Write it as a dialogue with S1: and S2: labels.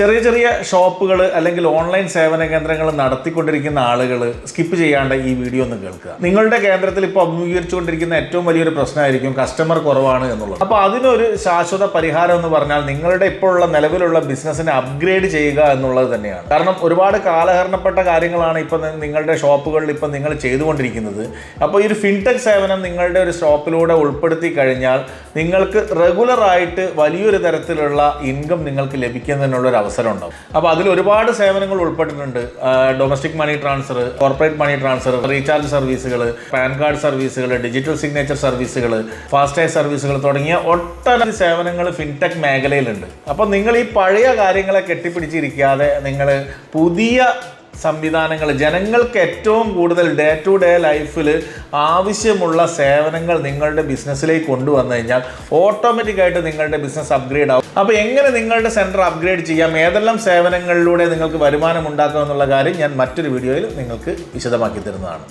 S1: ചെറിയ ചെറിയ ഷോപ്പുകൾ അല്ലെങ്കിൽ ഓൺലൈൻ സേവന കേന്ദ്രങ്ങൾ നടത്തിക്കൊണ്ടിരിക്കുന്ന ആളുകൾ സ്കിപ്പ് ചെയ്യാണ്ട് ഈ വീഡിയോ ഒന്ന് കേൾക്കുക. നിങ്ങളുടെ കേന്ദ്രത്തിൽ ഇപ്പോൾ അഭിമുഖീകരിച്ചുകൊണ്ടിരിക്കുന്ന ഏറ്റവും വലിയൊരു പ്രശ്നമായിരിക്കും കസ്റ്റമർ കുറവാണ് എന്നുള്ളത്. അപ്പോൾ അതിനൊരു ശാശ്വത പരിഹാരം എന്ന് പറഞ്ഞാൽ നിങ്ങളുടെ ഇപ്പോഴുള്ള നിലവിലുള്ള ബിസിനസ്സിനെ അപ്ഗ്രേഡ് ചെയ്യുക എന്നുള്ളത് തന്നെയാണ്. കാരണം ഒരുപാട് കാലഹരണപ്പെട്ട കാര്യങ്ങളാണ് ഇപ്പം നിങ്ങളുടെ ഷോപ്പുകളിൽ ഇപ്പം നിങ്ങൾ ചെയ്തുകൊണ്ടിരിക്കുന്നത്. അപ്പോൾ ഈ ഒരു ഫിൻടെക് സേവനം നിങ്ങളുടെ ഒരു ഷോപ്പിലൂടെ ഉൾപ്പെടുത്തി കഴിഞ്ഞാൽ നിങ്ങൾക്ക് റെഗുലറായിട്ട് വലിയൊരു തരത്തിലുള്ള ഇൻകം നിങ്ങൾക്ക് ലഭിക്കുന്നതിനുള്ള ഒരു അവസരം ഉണ്ടാവും അപ്പോൾ അതിൽ ഒരുപാട് സേവനങ്ങൾ ഉൾപ്പെട്ടിട്ടുണ്ട്. Domestic money transfer corporate money transfer recharge സർവീസുകൾ പാൻ കാർഡ് സർവീസുകൾ ഡിജിറ്റൽ സിഗ്നേച്ചർ സർവീസുകൾ ഫാസ്റ്റാഗ് സർവീസുകൾ തുടങ്ങിയ ഒട്ടനവധി സേവനങ്ങൾ ഫിൻടെക് മേഖലയിലുണ്ട്. അപ്പോൾ നിങ്ങൾ ഈ പഴയ കാര്യങ്ങളെ കെട്ടിപ്പിടിച്ചിരിക്കാതെ നിങ്ങൾ പുതിയ സംവിധാനങ്ങൾ. ജനങ്ങൾക്ക് ഏറ്റവും കൂടുതൽ ഡേ ടു ഡേ ലൈഫിൽ ആവശ്യമുള്ള സേവനങ്ങൾ നിങ്ങളുടെ ബിസിനസ്സിലേക്ക് കൊണ്ടുവന്നു കഴിഞ്ഞാൽ ഓട്ടോമാറ്റിക്കായിട്ട് നിങ്ങളുടെ ബിസിനസ് അപ്ഗ്രേഡ് ആവും. അപ്പോൾ എങ്ങനെ നിങ്ങളുടെ സെന്റർ അപ്ഗ്രേഡ് ചെയ്യാം? ഏതെല്ലാം സേവനങ്ങളിലൂടെ നിങ്ങൾക്ക് വരുമാനം ഉണ്ടാക്കാം എന്നുള്ള കാര്യം ഞാൻ മറ്റൊരു വീഡിയോയിൽ നിങ്ങൾക്ക് വിശദമാക്കി തരുന്നതാണ്.